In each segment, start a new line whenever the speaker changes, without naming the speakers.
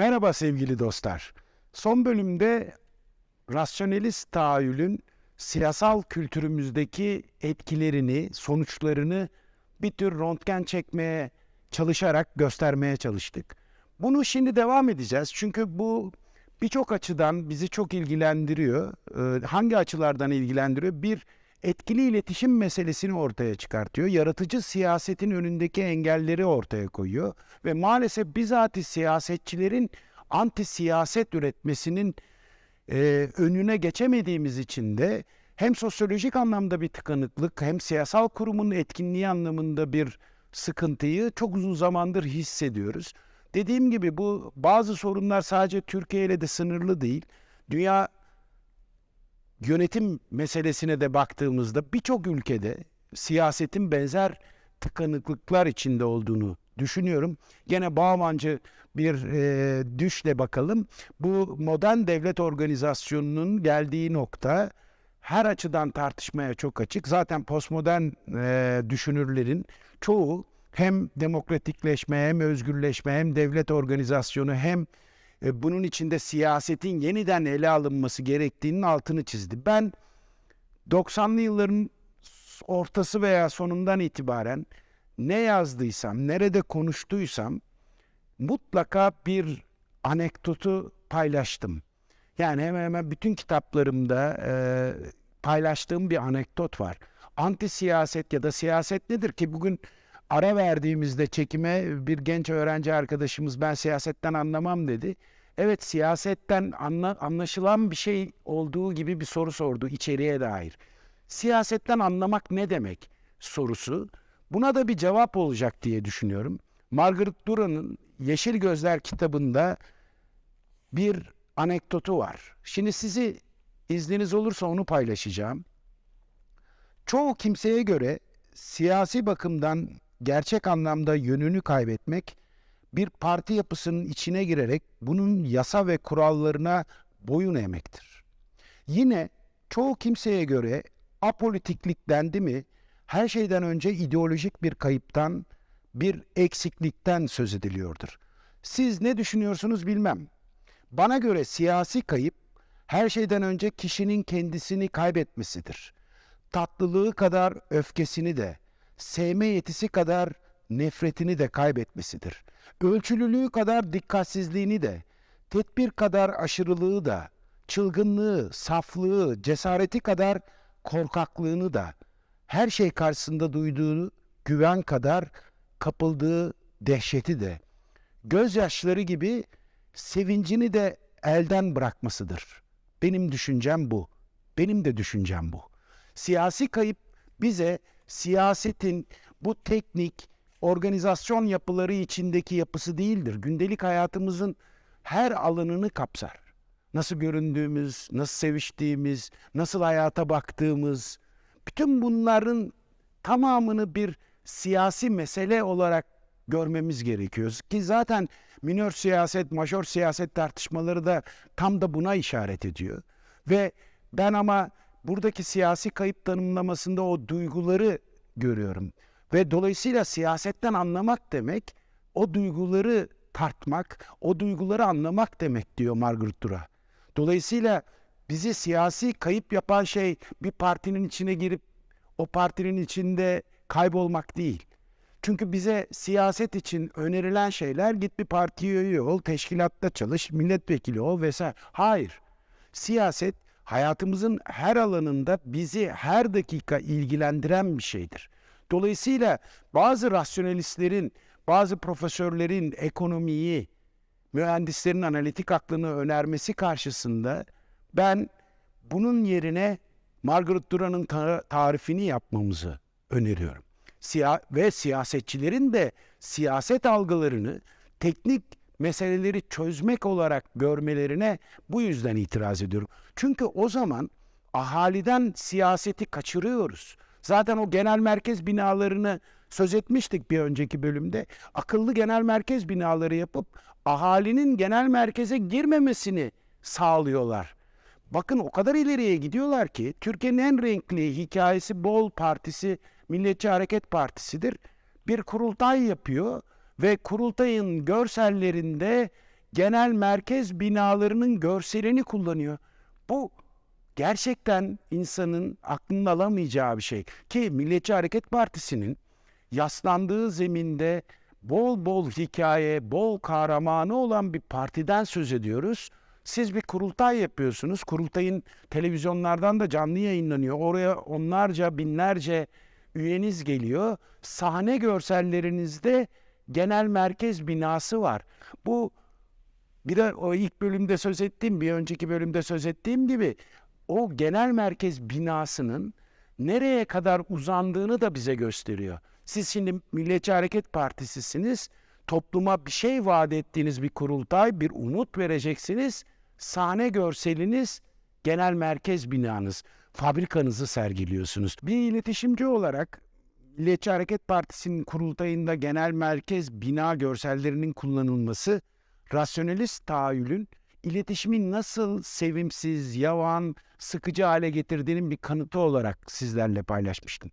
Merhaba sevgili dostlar. Son bölümde rasyonelist tahayyülün siyasal kültürümüzdeki etkilerini, sonuçlarını bir tür röntgen çekmeye çalışarak göstermeye çalıştık. Bunu şimdi devam edeceğiz. Çünkü bu birçok açıdan bizi çok ilgilendiriyor. Ee, hangi açılardan ilgilendiriyor? Bir, etkili iletişim meselesini ortaya çıkartıyor. Yaratıcı siyasetin önündeki engelleri ortaya koyuyor. Ve maalesef bizatihi siyasetçilerin anti siyaset üretmesinin e, önüne geçemediğimiz için de hem sosyolojik anlamda bir tıkanıklık hem siyasal kurumun etkinliği anlamında bir sıkıntıyı çok uzun zamandır hissediyoruz. Dediğim gibi bu bazı sorunlar sadece Türkiye ile de sınırlı değil. Dünya yönetim meselesine de baktığımızda birçok ülkede siyasetin benzer tıkanıklıklar içinde olduğunu düşünüyorum. Gene Bağmancı bir e, düşle bakalım. Bu modern devlet organizasyonunun geldiği nokta her açıdan tartışmaya çok açık. Zaten postmodern e, düşünürlerin çoğu hem demokratikleşme hem özgürleşme hem devlet organizasyonu hem bunun içinde siyasetin yeniden ele alınması gerektiğinin altını çizdi. Ben 90'lı yılların ortası veya sonundan itibaren ne yazdıysam, nerede konuştuysam mutlaka bir anekdotu paylaştım. Yani hemen hemen bütün kitaplarımda e, paylaştığım bir anekdot var. Anti siyaset ya da siyaset nedir ki bugün ara verdiğimizde çekime bir genç öğrenci arkadaşımız ben siyasetten anlamam dedi. Evet siyasetten anla, anlaşılan bir şey olduğu gibi bir soru sordu içeriye dair. Siyasetten anlamak ne demek sorusu buna da bir cevap olacak diye düşünüyorum. Margaret Duran'ın Yeşil Gözler kitabında bir anekdotu var. Şimdi sizi izniniz olursa onu paylaşacağım. Çoğu kimseye göre siyasi bakımdan gerçek anlamda yönünü kaybetmek bir parti yapısının içine girerek bunun yasa ve kurallarına boyun eğmektir. Yine çoğu kimseye göre apolitiklik dendi mi her şeyden önce ideolojik bir kayıptan, bir eksiklikten söz ediliyordur. Siz ne düşünüyorsunuz bilmem. Bana göre siyasi kayıp her şeyden önce kişinin kendisini kaybetmesidir. Tatlılığı kadar öfkesini de, sevme yetisi kadar nefretini de kaybetmesidir. Ölçülülüğü kadar dikkatsizliğini de, tedbir kadar aşırılığı da, çılgınlığı, saflığı, cesareti kadar korkaklığını da, her şey karşısında duyduğu güven kadar kapıldığı dehşeti de, gözyaşları gibi sevincini de elden bırakmasıdır. Benim düşüncem bu. Benim de düşüncem bu. Siyasi kayıp bize siyasetin bu teknik organizasyon yapıları içindeki yapısı değildir. Gündelik hayatımızın her alanını kapsar. Nasıl göründüğümüz, nasıl seviştiğimiz, nasıl hayata baktığımız, bütün bunların tamamını bir siyasi mesele olarak görmemiz gerekiyor. Ki zaten minör siyaset, majör siyaset tartışmaları da tam da buna işaret ediyor. Ve ben ama buradaki siyasi kayıp tanımlamasında o duyguları görüyorum. Ve dolayısıyla siyasetten anlamak demek o duyguları tartmak, o duyguları anlamak demek diyor Margaret Dura. Dolayısıyla bizi siyasi kayıp yapan şey bir partinin içine girip o partinin içinde kaybolmak değil. Çünkü bize siyaset için önerilen şeyler git bir partiye üye ol, teşkilatta çalış, milletvekili ol vesaire. Hayır. Siyaset hayatımızın her alanında bizi her dakika ilgilendiren bir şeydir. Dolayısıyla bazı rasyonelistlerin, bazı profesörlerin ekonomiyi, mühendislerin analitik aklını önermesi karşısında ben bunun yerine Margaret Duran'ın ta- tarifini yapmamızı öneriyorum. Siya ve siyasetçilerin de siyaset algılarını teknik meseleleri çözmek olarak görmelerine bu yüzden itiraz ediyorum. Çünkü o zaman ahaliden siyaseti kaçırıyoruz. Zaten o genel merkez binalarını söz etmiştik bir önceki bölümde. Akıllı genel merkez binaları yapıp ahalinin genel merkeze girmemesini sağlıyorlar. Bakın o kadar ileriye gidiyorlar ki Türkiye'nin en renkli hikayesi bol partisi Milliyetçi Hareket Partisi'dir. Bir kurultay yapıyor ve kurultayın görsellerinde genel merkez binalarının görselini kullanıyor. Bu gerçekten insanın aklının alamayacağı bir şey. Ki Milliyetçi Hareket Partisi'nin yaslandığı zeminde bol bol hikaye, bol kahramanı olan bir partiden söz ediyoruz. Siz bir kurultay yapıyorsunuz. Kurultayın televizyonlardan da canlı yayınlanıyor. Oraya onlarca, binlerce üyeniz geliyor. Sahne görsellerinizde genel merkez binası var. Bu bir de o ilk bölümde söz ettiğim, bir önceki bölümde söz ettiğim gibi o genel merkez binasının nereye kadar uzandığını da bize gösteriyor. Siz şimdi Milliyetçi Hareket Partisi'siniz. Topluma bir şey vaat ettiğiniz bir kurultay, bir umut vereceksiniz. Sahne görseliniz genel merkez binanız, fabrikanızı sergiliyorsunuz. Bir iletişimci olarak Milliyetçi Hareket Partisi'nin kurultayında genel merkez bina görsellerinin kullanılması rasyonelist tahayyülün iletişimi nasıl sevimsiz, yavan, sıkıcı hale getirdiğinin bir kanıtı olarak sizlerle paylaşmıştım.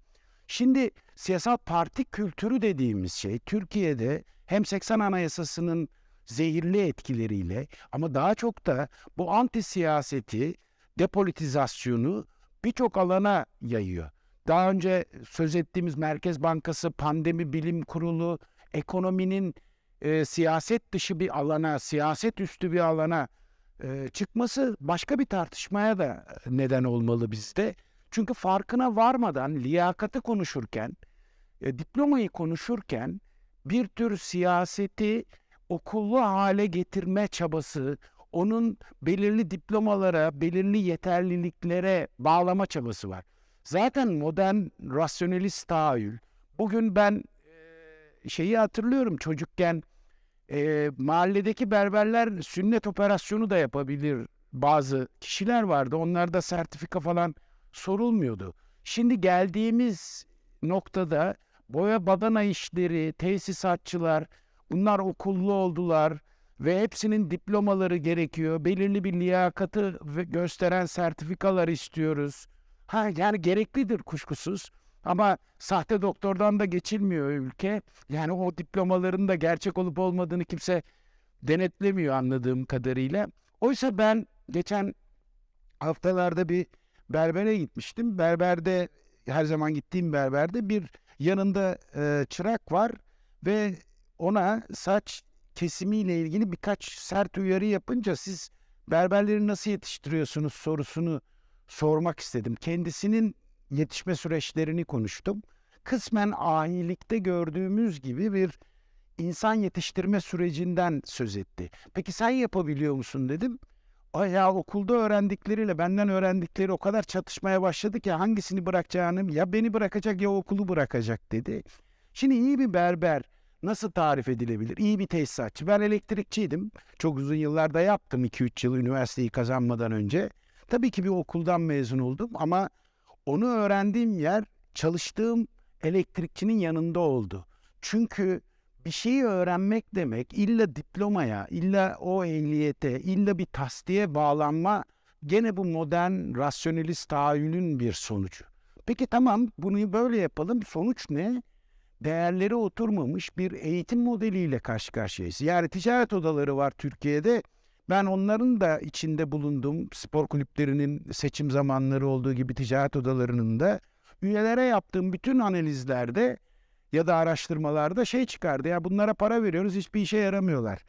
Şimdi siyasal parti kültürü dediğimiz şey Türkiye'de hem 80 Anayasası'nın zehirli etkileriyle ama daha çok da bu anti siyaseti, depolitizasyonu birçok alana yayıyor. Daha önce söz ettiğimiz Merkez Bankası, Pandemi Bilim Kurulu, ekonominin e, siyaset dışı bir alana, siyaset üstü bir alana e, çıkması başka bir tartışmaya da neden olmalı bizde. Çünkü farkına varmadan liyakati konuşurken, e, diplomayı konuşurken bir tür siyaseti okullu hale getirme çabası, onun belirli diplomalara, belirli yeterliliklere bağlama çabası var. Zaten modern rasyonelist tahayyül, bugün ben şeyi hatırlıyorum çocukken e, mahalledeki berberler sünnet operasyonu da yapabilir bazı kişiler vardı. Onlarda sertifika falan sorulmuyordu. Şimdi geldiğimiz noktada boya badana işleri, tesisatçılar bunlar okullu oldular ve hepsinin diplomaları gerekiyor. Belirli bir liyakatı gösteren sertifikalar istiyoruz. Ha yani gereklidir kuşkusuz. Ama sahte doktordan da geçilmiyor ülke. Yani o diplomaların da gerçek olup olmadığını kimse denetlemiyor anladığım kadarıyla. Oysa ben geçen haftalarda bir berbere gitmiştim. Berberde her zaman gittiğim berberde bir yanında e, çırak var ve ona saç kesimiyle ilgili birkaç sert uyarı yapınca siz berberleri nasıl yetiştiriyorsunuz sorusunu sormak istedim. Kendisinin yetişme süreçlerini konuştum. Kısmen ahilikte gördüğümüz gibi bir insan yetiştirme sürecinden söz etti. Peki sen yapabiliyor musun dedim. Ay ya okulda öğrendikleriyle benden öğrendikleri o kadar çatışmaya başladı ki hangisini bırakacağını ya beni bırakacak ya okulu bırakacak dedi. Şimdi iyi bir berber nasıl tarif edilebilir? İyi bir tesisatçı. Ben elektrikçiydim. Çok uzun yıllarda yaptım 2-3 yıl üniversiteyi kazanmadan önce. Tabii ki bir okuldan mezun oldum ama onu öğrendiğim yer çalıştığım elektrikçinin yanında oldu. Çünkü bir şeyi öğrenmek demek illa diplomaya, illa o ehliyete, illa bir tasdiye bağlanma gene bu modern rasyonelist tahayyülün bir sonucu. Peki tamam bunu böyle yapalım. Sonuç ne? Değerleri oturmamış bir eğitim modeliyle karşı karşıyayız. Yani ticaret odaları var Türkiye'de. Ben onların da içinde bulunduğum spor kulüplerinin seçim zamanları olduğu gibi ticaret odalarının da üyelere yaptığım bütün analizlerde ya da araştırmalarda şey çıkardı ya bunlara para veriyoruz hiçbir işe yaramıyorlar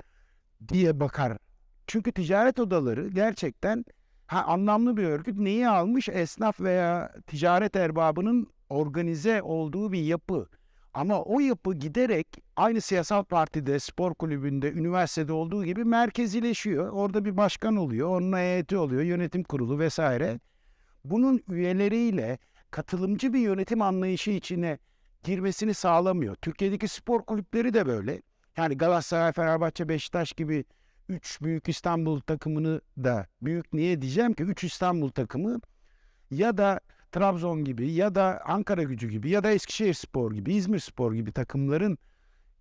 diye bakar. Çünkü ticaret odaları gerçekten ha, anlamlı bir örgüt neyi almış esnaf veya ticaret erbabının organize olduğu bir yapı. Ama o yapı giderek aynı siyasal partide, spor kulübünde, üniversitede olduğu gibi merkezileşiyor. Orada bir başkan oluyor, onun heyeti oluyor, yönetim kurulu vesaire. Bunun üyeleriyle katılımcı bir yönetim anlayışı içine girmesini sağlamıyor. Türkiye'deki spor kulüpleri de böyle. Yani Galatasaray, Fenerbahçe, Beşiktaş gibi üç büyük İstanbul takımını da büyük niye diyeceğim ki üç İstanbul takımı ya da Trabzon gibi ya da Ankara gücü gibi ya da Eskişehir Spor gibi, İzmir Spor gibi takımların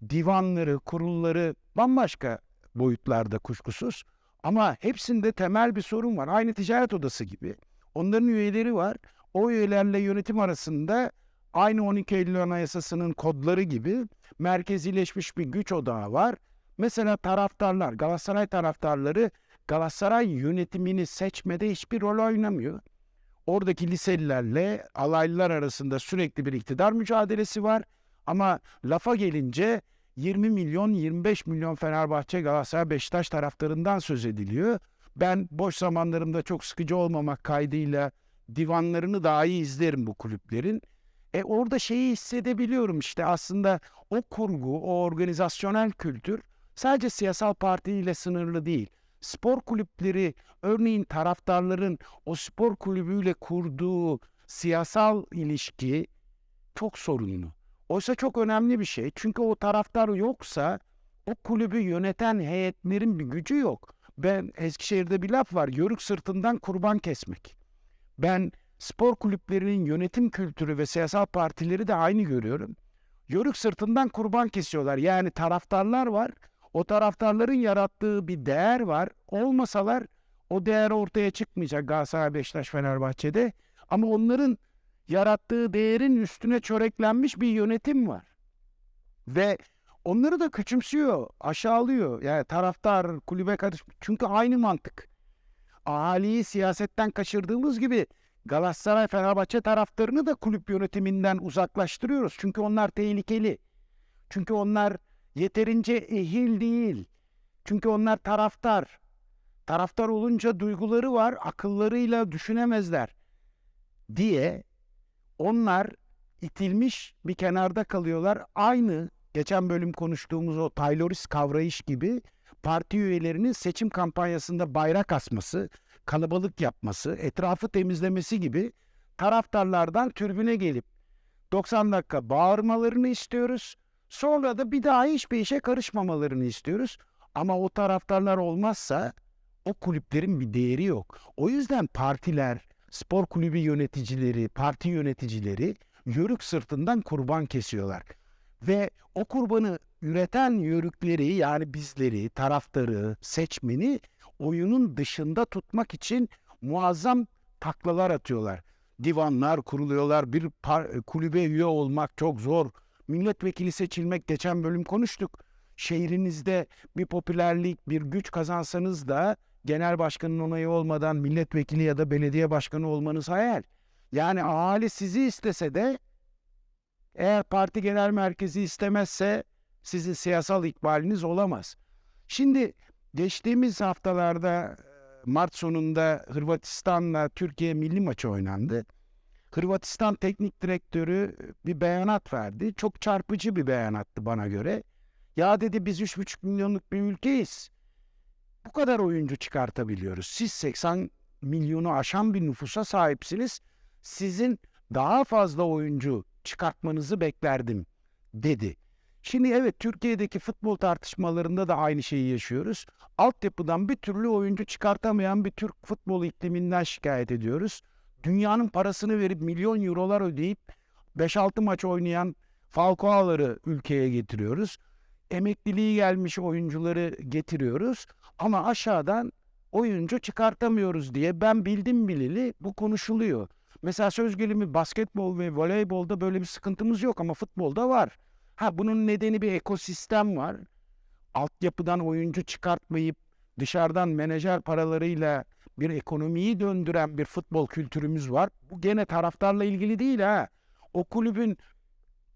divanları, kurulları bambaşka boyutlarda kuşkusuz. Ama hepsinde temel bir sorun var. Aynı ticaret odası gibi. Onların üyeleri var. O üyelerle yönetim arasında aynı 12 Eylül Anayasası'nın kodları gibi merkezileşmiş bir güç odağı var. Mesela taraftarlar, Galatasaray taraftarları Galatasaray yönetimini seçmede hiçbir rol oynamıyor. Oradaki liselilerle alaylılar arasında sürekli bir iktidar mücadelesi var. Ama lafa gelince 20 milyon, 25 milyon Fenerbahçe, Galatasaray, Beşiktaş taraftarından söz ediliyor. Ben boş zamanlarımda çok sıkıcı olmamak kaydıyla divanlarını daha iyi izlerim bu kulüplerin. E orada şeyi hissedebiliyorum işte aslında o kurgu, o organizasyonel kültür sadece siyasal partiyle sınırlı değil. Spor kulüpleri örneğin taraftarların o spor kulübüyle kurduğu siyasal ilişki çok sorunlu. Oysa çok önemli bir şey. Çünkü o taraftar yoksa o kulübü yöneten heyetlerin bir gücü yok. Ben Eskişehir'de bir laf var. Yörük sırtından kurban kesmek. Ben spor kulüplerinin yönetim kültürü ve siyasal partileri de aynı görüyorum. Yörük sırtından kurban kesiyorlar. Yani taraftarlar var. O taraftarların yarattığı bir değer var. Olmasalar o değer ortaya çıkmayacak Galatasaray, Beşiktaş, Fenerbahçe'de. Ama onların yarattığı değerin üstüne çöreklenmiş bir yönetim var. Ve onları da küçümsüyor, aşağılıyor. Yani taraftar kulübe karış çünkü aynı mantık. Ahaliyi siyasetten kaçırdığımız gibi Galatasaray Fenerbahçe taraftarını da kulüp yönetiminden uzaklaştırıyoruz. Çünkü onlar tehlikeli. Çünkü onlar yeterince ehil değil. Çünkü onlar taraftar. Taraftar olunca duyguları var, akıllarıyla düşünemezler diye onlar itilmiş bir kenarda kalıyorlar. Aynı geçen bölüm konuştuğumuz o Taylorist kavrayış gibi parti üyelerinin seçim kampanyasında bayrak asması, kalabalık yapması, etrafı temizlemesi gibi taraftarlardan türbüne gelip 90 dakika bağırmalarını istiyoruz. Sonra da bir daha hiçbir işe karışmamalarını istiyoruz. Ama o taraftarlar olmazsa o kulüplerin bir değeri yok. O yüzden partiler, spor kulübü yöneticileri, parti yöneticileri yörük sırtından kurban kesiyorlar. Ve o kurbanı üreten yörükleri yani bizleri, taraftarı, seçmeni oyunun dışında tutmak için muazzam taklalar atıyorlar. Divanlar kuruluyorlar. Bir kulübe üye olmak çok zor. Milletvekili seçilmek geçen bölüm konuştuk. Şehrinizde bir popülerlik, bir güç kazansanız da genel başkanın onayı olmadan milletvekili ya da belediye başkanı olmanız hayal. Yani ahali sizi istese de eğer parti genel merkezi istemezse sizin siyasal ikbaliniz olamaz. Şimdi geçtiğimiz haftalarda Mart sonunda Hırvatistan'la Türkiye milli maçı oynandı. Hırvatistan teknik direktörü bir beyanat verdi. Çok çarpıcı bir beyanattı bana göre. Ya dedi biz 3,5 milyonluk bir ülkeyiz. Bu kadar oyuncu çıkartabiliyoruz. Siz 80 milyonu aşan bir nüfusa sahipsiniz. Sizin daha fazla oyuncu çıkartmanızı beklerdim dedi. Şimdi evet Türkiye'deki futbol tartışmalarında da aynı şeyi yaşıyoruz. Altyapıdan bir türlü oyuncu çıkartamayan bir Türk futbol ikliminden şikayet ediyoruz. Dünyanın parasını verip milyon eurolar ödeyip 5-6 maç oynayan Falcao'ları ülkeye getiriyoruz. Emekliliği gelmiş oyuncuları getiriyoruz. Ama aşağıdan oyuncu çıkartamıyoruz diye ben bildim bileli bu konuşuluyor. Mesela söz gelimi basketbol ve voleybolda böyle bir sıkıntımız yok ama futbolda var. Ha bunun nedeni bir ekosistem var. Altyapıdan oyuncu çıkartmayıp dışarıdan menajer paralarıyla bir ekonomiyi döndüren bir futbol kültürümüz var. Bu gene taraftarla ilgili değil ha. O kulübün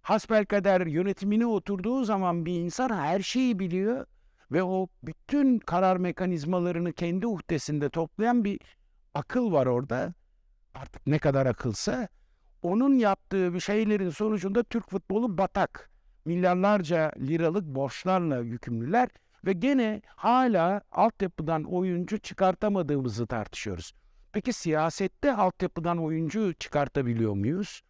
hasbelkader yönetimine oturduğu zaman bir insan her şeyi biliyor ve o bütün karar mekanizmalarını kendi uhdesinde toplayan bir akıl var orada. Artık ne kadar akılsa onun yaptığı bir şeylerin sonucunda Türk futbolu batak. Milyarlarca liralık borçlarla yükümlüler ve gene hala altyapıdan oyuncu çıkartamadığımızı tartışıyoruz. Peki siyasette altyapıdan oyuncu çıkartabiliyor muyuz?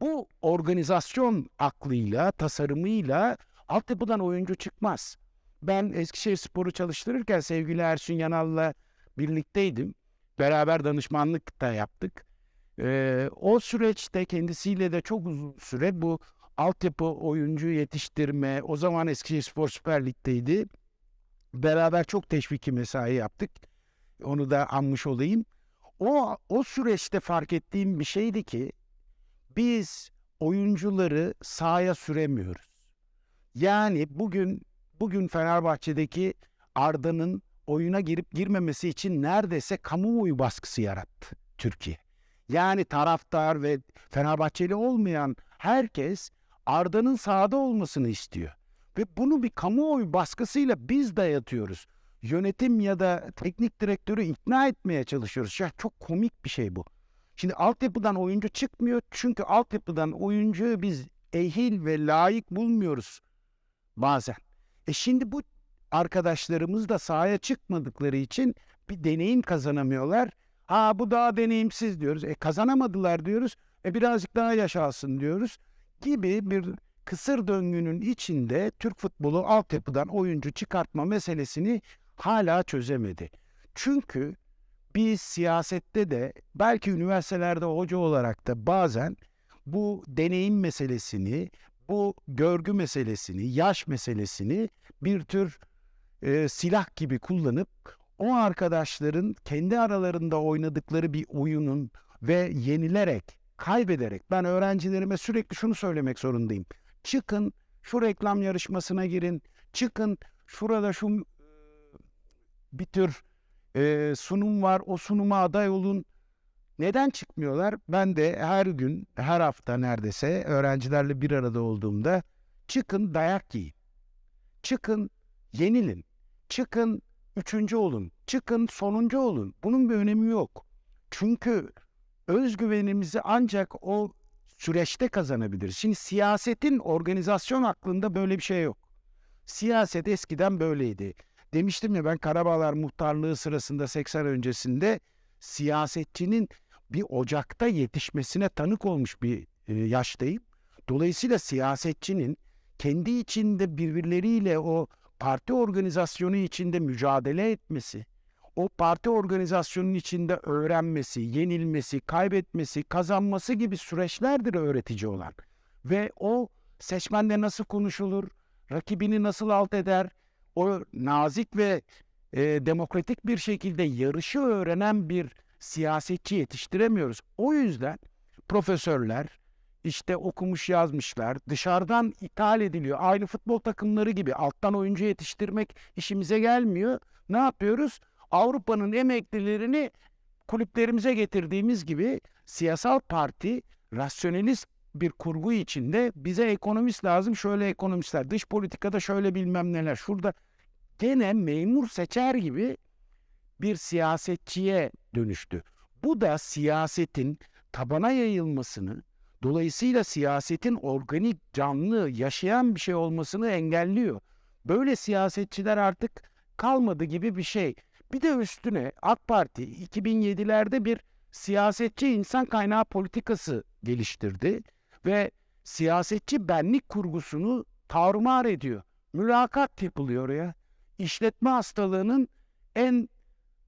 Bu organizasyon aklıyla, tasarımıyla altyapıdan oyuncu çıkmaz. Ben Eskişehir Spor'u çalıştırırken sevgili Ersun Yanal'la birlikteydim. Beraber danışmanlık da yaptık. Ee, o süreçte kendisiyle de çok uzun süre bu altyapı oyuncu yetiştirme, o zaman Eskişehir Spor Süper Lig'deydi. Beraber çok teşviki mesai yaptık. Onu da anmış olayım. O, o süreçte fark ettiğim bir şeydi ki biz oyuncuları sahaya süremiyoruz. Yani bugün bugün Fenerbahçe'deki Arda'nın oyuna girip girmemesi için neredeyse kamuoyu baskısı yarattı Türkiye. Yani taraftar ve Fenerbahçeli olmayan herkes Arda'nın sahada olmasını istiyor. Ve bunu bir kamuoyu baskısıyla biz dayatıyoruz. Yönetim ya da teknik direktörü ikna etmeye çalışıyoruz. Ya çok komik bir şey bu. Şimdi altyapıdan oyuncu çıkmıyor çünkü altyapıdan oyuncuyu biz ehil ve layık bulmuyoruz bazen. E şimdi bu arkadaşlarımız da sahaya çıkmadıkları için bir deneyim kazanamıyorlar. Ha bu daha deneyimsiz diyoruz. E kazanamadılar diyoruz. E birazcık daha yaşasın diyoruz. Gibi bir kısır döngünün içinde Türk futbolu altyapıdan oyuncu çıkartma meselesini hala çözemedi. Çünkü biz siyasette de belki üniversitelerde hoca olarak da bazen bu deneyim meselesini, bu görgü meselesini, yaş meselesini bir tür e, silah gibi kullanıp o arkadaşların kendi aralarında oynadıkları bir oyunun ve yenilerek, kaybederek ben öğrencilerime sürekli şunu söylemek zorundayım. Çıkın şu reklam yarışmasına girin. Çıkın şurada şu bir tür e, sunum var. O sunuma aday olun. Neden çıkmıyorlar? Ben de her gün, her hafta neredeyse öğrencilerle bir arada olduğumda çıkın dayak yiyin. Çıkın yenilin. Çıkın üçüncü olun. Çıkın sonuncu olun. Bunun bir önemi yok. Çünkü özgüvenimizi ancak o süreçte kazanabiliriz. Şimdi siyasetin organizasyon aklında böyle bir şey yok. Siyaset eskiden böyleydi. Demiştim ya ben Karabağlar muhtarlığı sırasında 80 öncesinde siyasetçinin bir ocakta yetişmesine tanık olmuş bir e, yaştayım. Dolayısıyla siyasetçinin kendi içinde birbirleriyle o parti organizasyonu içinde mücadele etmesi, o parti organizasyonunun içinde öğrenmesi, yenilmesi, kaybetmesi, kazanması gibi süreçlerdir öğretici olan. Ve o seçmenle nasıl konuşulur, rakibini nasıl alt eder, o nazik ve e, demokratik bir şekilde yarışı öğrenen bir siyasetçi yetiştiremiyoruz. O yüzden profesörler, işte okumuş yazmışlar, dışarıdan ithal ediliyor. Aynı futbol takımları gibi alttan oyuncu yetiştirmek işimize gelmiyor. Ne yapıyoruz? Avrupa'nın emeklilerini kulüplerimize getirdiğimiz gibi siyasal parti rasyonelist bir kurgu içinde bize ekonomist lazım şöyle ekonomistler dış politikada şöyle bilmem neler şurada gene memur seçer gibi bir siyasetçiye dönüştü. Bu da siyasetin tabana yayılmasını dolayısıyla siyasetin organik canlı yaşayan bir şey olmasını engelliyor. Böyle siyasetçiler artık kalmadı gibi bir şey. Bir de üstüne AK Parti 2007'lerde bir siyasetçi insan kaynağı politikası geliştirdi ve siyasetçi benlik kurgusunu tarumar ediyor. Mülakat yapılıyor ya. İşletme hastalığının en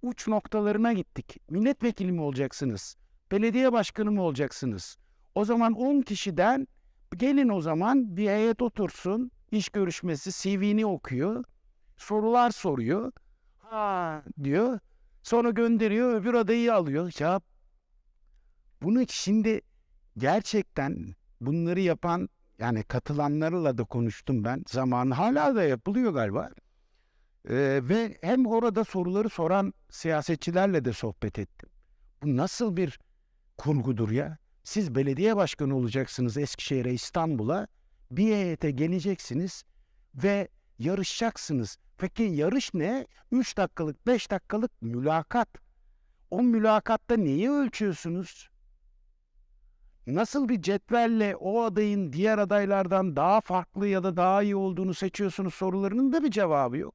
uç noktalarına gittik. Milletvekili mi olacaksınız? Belediye başkanı mı olacaksınız? O zaman 10 kişiden gelin o zaman bir heyet otursun, iş görüşmesi, CV'ni okuyor, sorular soruyor. Ha diyor. Sonra gönderiyor, öbür adayı alıyor. Ya bunu şimdi gerçekten bunları yapan yani katılanlarla da konuştum ben. Zamanı hala da yapılıyor galiba. Ee, ve hem orada soruları soran siyasetçilerle de sohbet ettim. Bu nasıl bir kurgudur ya? Siz belediye başkanı olacaksınız Eskişehir'e, İstanbul'a. Bir heyete geleceksiniz ve yarışacaksınız. Peki yarış ne? 3 dakikalık, 5 dakikalık mülakat. O mülakatta neyi ölçüyorsunuz? Nasıl bir cetvelle o adayın diğer adaylardan daha farklı ya da daha iyi olduğunu seçiyorsunuz sorularının da bir cevabı yok.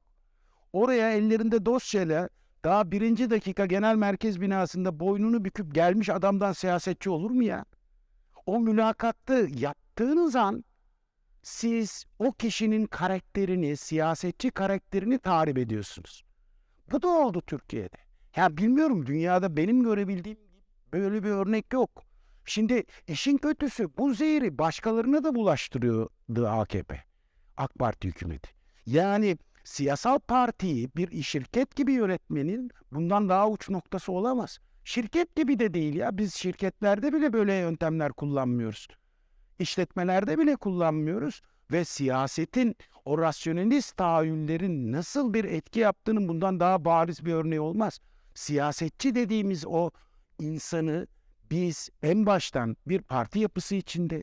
Oraya ellerinde dosyayla daha birinci dakika genel merkez binasında boynunu büküp gelmiş adamdan siyasetçi olur mu ya? O mülakatta yaptığınız an siz o kişinin karakterini, siyasetçi karakterini tahrip ediyorsunuz. Bu da oldu Türkiye'de. Ya bilmiyorum dünyada benim görebildiğim böyle bir örnek yok. Şimdi işin kötüsü bu zehri başkalarına da bulaştırıyordu AKP. AK Parti hükümeti. Yani siyasal partiyi bir şirket gibi yönetmenin bundan daha uç noktası olamaz. Şirket gibi de değil ya. Biz şirketlerde bile böyle yöntemler kullanmıyoruz. İşletmelerde bile kullanmıyoruz. ve siyasetin o rasyonelist tahayyüllerin nasıl bir etki yaptığının bundan daha bariz bir örneği olmaz. Siyasetçi dediğimiz o insanı biz en baştan bir parti yapısı içinde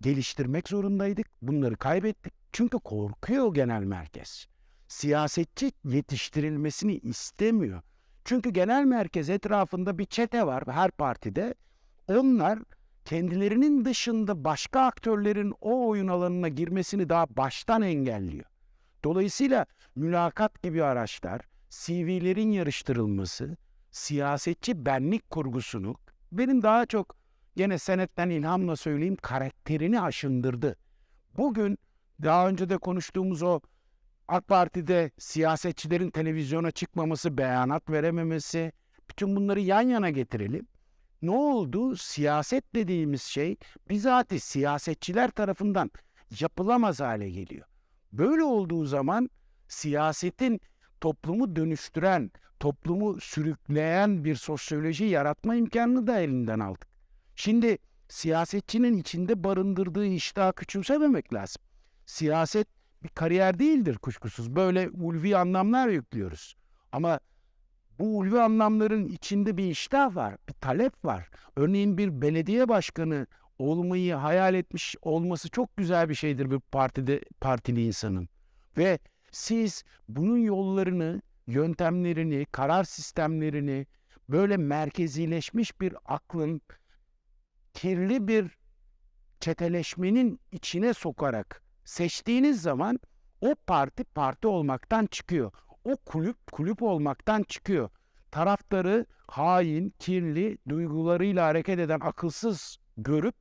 geliştirmek zorundaydık. Bunları kaybettik. Çünkü korkuyor genel merkez. Siyasetçi yetiştirilmesini istemiyor. Çünkü genel merkez etrafında bir çete var her partide. Onlar kendilerinin dışında başka aktörlerin o oyun alanına girmesini daha baştan engelliyor. Dolayısıyla mülakat gibi araçlar, CV'lerin yarıştırılması, siyasetçi benlik kurgusunu benim daha çok gene senetten ilhamla söyleyeyim karakterini aşındırdı. Bugün daha önce de konuştuğumuz o AK Parti'de siyasetçilerin televizyona çıkmaması, beyanat verememesi, bütün bunları yan yana getirelim. Ne oldu? Siyaset dediğimiz şey bizatihi siyasetçiler tarafından yapılamaz hale geliyor. Böyle olduğu zaman siyasetin toplumu dönüştüren, toplumu sürükleyen bir sosyoloji yaratma imkanını da elinden aldık. Şimdi siyasetçinin içinde barındırdığı iştahı küçümsememek lazım. Siyaset bir kariyer değildir kuşkusuz. Böyle ulvi anlamlar yüklüyoruz. Ama bu ulvi anlamların içinde bir iştah var, bir talep var. Örneğin bir belediye başkanı olmayı hayal etmiş olması çok güzel bir şeydir bir partide partili insanın. Ve siz bunun yollarını, yöntemlerini, karar sistemlerini böyle merkezileşmiş bir aklın kirli bir çeteleşmenin içine sokarak seçtiğiniz zaman o parti parti olmaktan çıkıyor. O kulüp kulüp olmaktan çıkıyor. Taraftarı hain, kirli, duygularıyla hareket eden akılsız görüp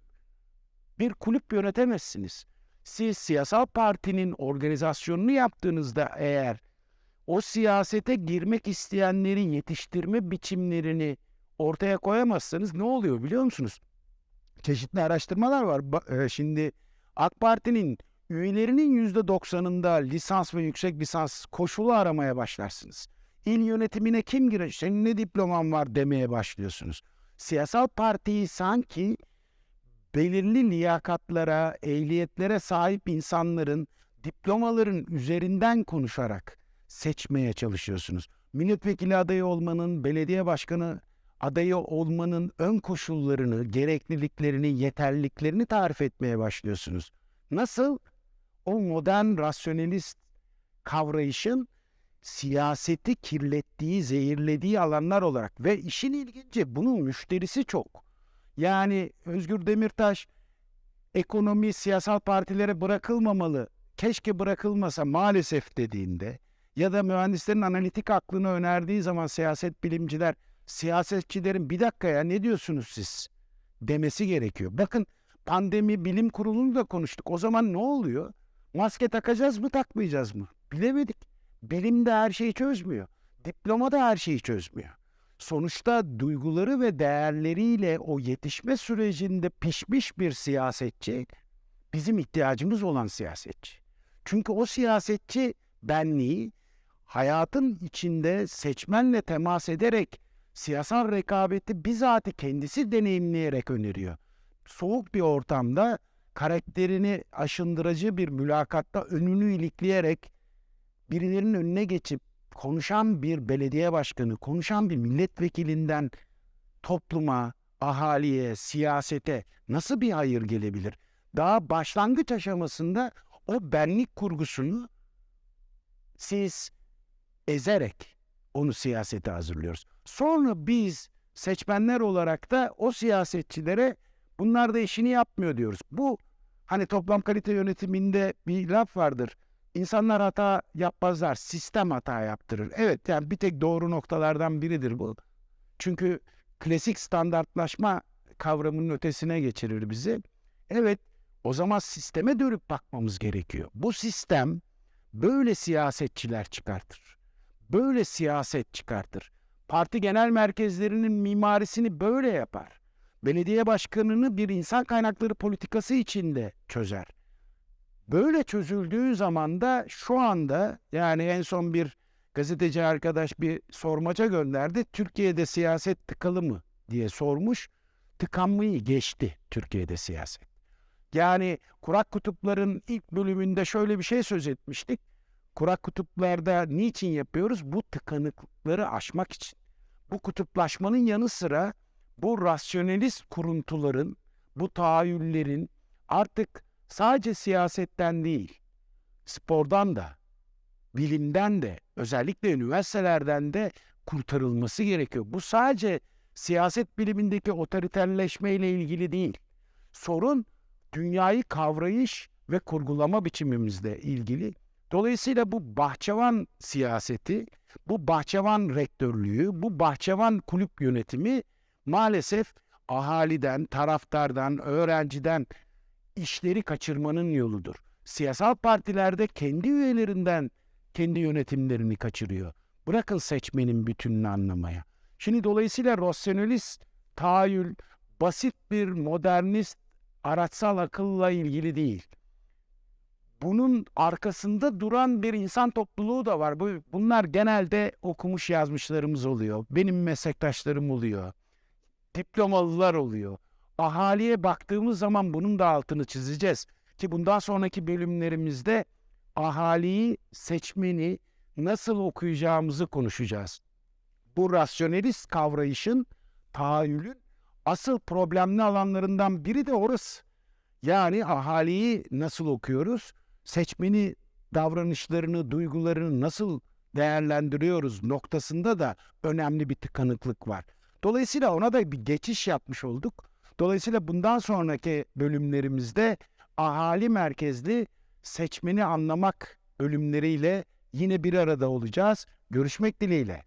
bir kulüp yönetemezsiniz. Siz siyasal partinin organizasyonunu yaptığınızda eğer o siyasete girmek isteyenlerin yetiştirme biçimlerini ortaya koyamazsanız ne oluyor biliyor musunuz? Çeşitli araştırmalar var. E, Şimdi AK Parti'nin üyelerinin %90'ında lisans ve yüksek lisans koşulu aramaya başlarsınız. İl yönetimine kim girer? Senin ne diploman var demeye başlıyorsunuz. Siyasal partiyi sanki belirli liyakatlara, ehliyetlere sahip insanların diplomaların üzerinden konuşarak seçmeye çalışıyorsunuz. Milletvekili adayı olmanın, belediye başkanı adayı olmanın ön koşullarını, gerekliliklerini, yeterliliklerini tarif etmeye başlıyorsunuz. Nasıl? O modern rasyonelist kavrayışın siyaseti kirlettiği, zehirlediği alanlar olarak ve işin ilginci bunun müşterisi çok. Yani Özgür Demirtaş ekonomi siyasal partilere bırakılmamalı, keşke bırakılmasa maalesef dediğinde ya da mühendislerin analitik aklını önerdiği zaman siyaset bilimciler siyasetçilerin bir dakika ya ne diyorsunuz siz demesi gerekiyor. Bakın pandemi bilim kurulunu da konuştuk. O zaman ne oluyor? Maske takacağız mı takmayacağız mı? Bilemedik. Bilim de her şeyi çözmüyor. Diploma da her şeyi çözmüyor. Sonuçta duyguları ve değerleriyle o yetişme sürecinde pişmiş bir siyasetçi bizim ihtiyacımız olan siyasetçi. Çünkü o siyasetçi benliği hayatın içinde seçmenle temas ederek siyasal rekabeti bizatihi kendisi deneyimleyerek öneriyor. Soğuk bir ortamda karakterini aşındırıcı bir mülakatta önünü ilikleyerek birilerinin önüne geçip konuşan bir belediye başkanı, konuşan bir milletvekilinden topluma, ahaliye, siyasete nasıl bir hayır gelebilir? Daha başlangıç aşamasında o benlik kurgusunu siz ezerek onu siyasete hazırlıyoruz. Sonra biz seçmenler olarak da o siyasetçilere bunlar da işini yapmıyor diyoruz. Bu hani toplam kalite yönetiminde bir laf vardır. İnsanlar hata yapmazlar, sistem hata yaptırır. Evet yani bir tek doğru noktalardan biridir bu. Çünkü klasik standartlaşma kavramının ötesine geçirir bizi. Evet o zaman sisteme dönüp bakmamız gerekiyor. Bu sistem böyle siyasetçiler çıkartır. Böyle siyaset çıkartır. Parti genel merkezlerinin mimarisini böyle yapar. Belediye başkanını bir insan kaynakları politikası içinde çözer. Böyle çözüldüğü zaman da şu anda yani en son bir gazeteci arkadaş bir sormaca gönderdi. Türkiye'de siyaset tıkalı mı diye sormuş. Tıkanmayı geçti Türkiye'de siyaset. Yani kurak kutupların ilk bölümünde şöyle bir şey söz etmiştik. Kurak kutuplarda niçin yapıyoruz? Bu tıkanıklıkları aşmak için. Bu kutuplaşmanın yanı sıra bu rasyonelist kuruntuların, bu tahayyüllerin artık sadece siyasetten değil, spordan da, bilimden de, özellikle üniversitelerden de kurtarılması gerekiyor. Bu sadece siyaset bilimindeki otoriterleşmeyle ilgili değil. Sorun dünyayı kavrayış ve kurgulama biçimimizle ilgili. Dolayısıyla bu bahçevan siyaseti, bu bahçevan rektörlüğü, bu bahçevan kulüp yönetimi maalesef ahaliden, taraftardan, öğrenciden işleri kaçırmanın yoludur. Siyasal partilerde kendi üyelerinden kendi yönetimlerini kaçırıyor. Bırakın seçmenin bütününü anlamaya. Şimdi dolayısıyla rasyonelist tahayyül basit bir modernist araçsal akılla ilgili değil. Bunun arkasında duran bir insan topluluğu da var. Bu, bunlar genelde okumuş yazmışlarımız oluyor. Benim meslektaşlarım oluyor. Diplomalılar oluyor. Ahaliye baktığımız zaman bunun da altını çizeceğiz. Ki bundan sonraki bölümlerimizde ahaliyi, seçmeni nasıl okuyacağımızı konuşacağız. Bu rasyonelist kavrayışın, tahayyülün asıl problemli alanlarından biri de orası. Yani ahaliyi nasıl okuyoruz? Seçmeni davranışlarını, duygularını nasıl değerlendiriyoruz noktasında da önemli bir tıkanıklık var. Dolayısıyla ona da bir geçiş yapmış olduk. Dolayısıyla bundan sonraki bölümlerimizde ahali merkezli seçmeni anlamak bölümleriyle yine bir arada olacağız. Görüşmek dileğiyle.